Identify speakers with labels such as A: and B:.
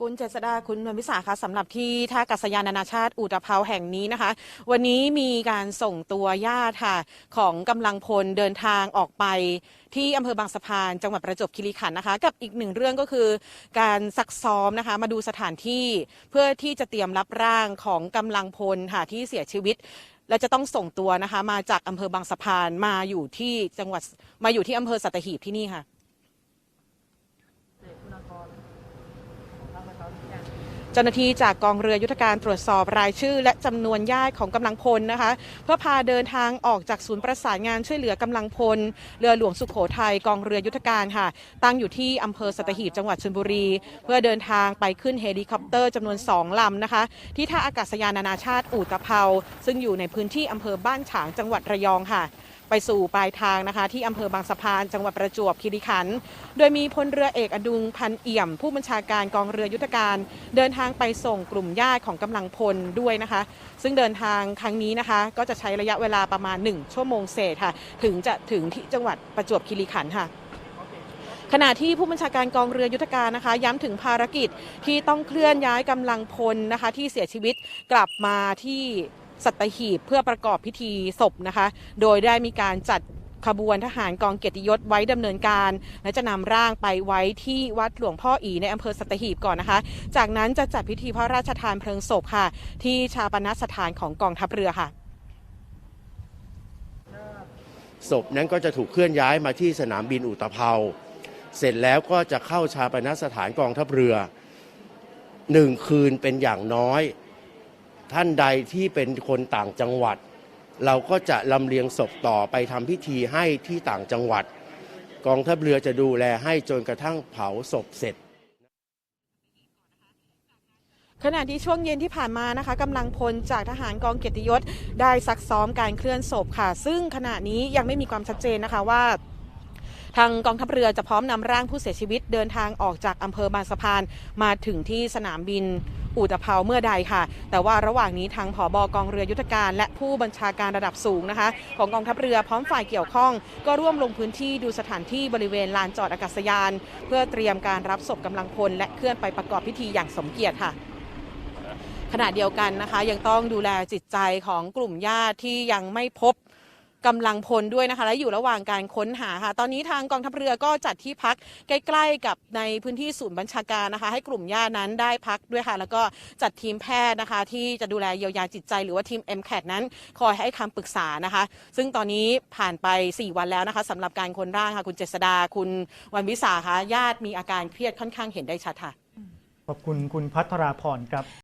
A: คุณเจษดาคุณนวลวิสาคะสำหรับที่ท่ากาศยานนานาชาติอุตภาวแห่งนี้นะคะ วันนี้มีการส่งตัวญาติค่ะ ของกำลังพลเดินทางออกไปที่อำเภอบางสะพานจังหวัดประจวบคีรีขันธ์นะคะ กับอีกหนึ่งเรื่องก็คือ การซักซ้อมนะคะมาดูสถานที่เพื่อที่จะเตรียมรับร่างของกำลังพลค่ะที่เสียชีวิต และจะต้องส่งตัวนะคะ มาจากอำเภอบางสะพานมาอยู่ที่จังหวัดมาอยู่ที่อำเภอสัตหีบที่นี่ค่ะ เจ้าหน้าที่จากกองเรือยุทธการตรวจสอบรายชื่อ และจำนวนญาติของกำลังพลนะคะ เพื่อพาเดินทางออกจากศูนย์ประสานงานช่วยเหลือกำลังพล เรือหลวงสุขโขทัยกองเรือยุทธการค่ะ ตั้งอยู่ที่อำเภอสัตหีบจังหวัดชลบุรี เพื่อเดินทางไปขึ้นเฮลิคอปเตอร์จำนวน 2ลำนะคะ ที่ท่าอากาศยานนานาชาติอู่ตะเภา ซึ่งอยู่ในพื้นที่อำเภอบ้านฉางจังหวัดระยองค่ะ ไปสู่ปลายทางนะคะ ที่อำเภอบางสะพาน จังหวัดประจวบคีรีขันธ์โดยมีพลเรือเอกอดุงพันเอี่ยม ผู้บัญชาการกองเรือยุทธการ เดินทางไปส่งกลุ่มญาติของกำลังพลด้วยนะคะ ซึ่งเดินทางครั้งนี้นะคะ ก็จะใช้ระยะเวลาประมาณ 1 ชั่วโมงเศษค่ะ ถึงจะถึงที่จังหวัดประจวบคีรีขันธ์ค่ะขณะที่ผู้บัญชาการกองเรือยุทธการนะคะ ย้ำถึงภารกิจที่ต้องเคลื่อนย้ายกำลังพลนะคะ ที่เสียชีวิตกลับมาที่ สัตหีบเพื่อประกอบพิธีศพนะคะ โดยได้มีการจัดขบวนทหารกองเกียรติยศไว้ดำเนินการ และจะนำร่างไปไว้ที่วัดหลวงพ่ออีในอำเภอสัตหีบก่อนนะคะ จากนั้นจะจัดพิธีพระราชทานเพลิงศพค่ะ ที่ชาปนสถานของกองทัพเรือค่ะ
B: ศพนั้นก็จะถูกเคลื่อนย้ายมาที่สนามบินอุตภเปาเสร็จแล้วก็จะเข้าชาปนสถานกองทัพเรือหนึ่งคืนเป็นอย่างน้อย ท่านใดที่เป็นคนต่างจังหวัด เราก็จะลำเลียงศพต่อไปทำพิธีให้ที่ต่างจังหวัด กองทัพเรือจะดูแลให้จนกระทั่งเผาศพเสร็จ
A: ขณะที่ช่วงเย็นที่ผ่านมานะคะกำลังพลจากทหารกองเกียรติยศได้ซักซ้อมการเคลื่อนศพค่ะ ซึ่งขณะนี้ยังไม่มีความชัดเจนนะคะว่า ทางกองทัพเรือจะพร้อมนำร่างผู้เสียชีวิตเดินทางออกจากอำเภอบางสะพานมาถึงที่สนามบิน อุตภเปาเมื่อใดค่ะ แต่ว่าระหว่างนี้ทางผอบกองเรือยุทธการ และผู้บัญชาการระดับสูงนะคะ ของกองทัพเรือพร้อมฝ่ายเกี่ยวข้อง ก็ร่วมลงพื้นที่ดูสถานที่บริเวณลานจอดอากาศยาน เพื่อเตรียมการรับศพกำลังพลและเคลื่อนไปประกอบพิธีอย่างสมเกียรติค่ะขณะเดียวกันนะคะยังต้องดูแลจิตใจของกลุ่มญาติที่ยังไม่พบ กำลังพลด้วยนะคะ และอยู่ระหว่างการค้นหาค่ะ ตอนนี้ทางกองทัพเรือก็จัดที่พักใกล้ๆ กับในพื้นที่ศูนย์บัญชาการนะคะ ให้กลุ่มญาตินั้นได้พักด้วยค่ะ แล้วก็จัดทีมแพทย์นะคะ ที่จะดูแลเยียวยาจิตใจ หรือว่าทีม m c a t นั้นคอยให้คำปรึกษานะคะ ซึ่งตอนนี้ผ่านไป 4 วันแล้วนะคะสำหรับการค้นร่างค่ะคุณเจษดาคุณวันวิสาค่ะญาติมีอาการเครียดค่อนข้างเห็นได้ชัดค่ะ
C: ขอบคุณคุณพัทราพรครับ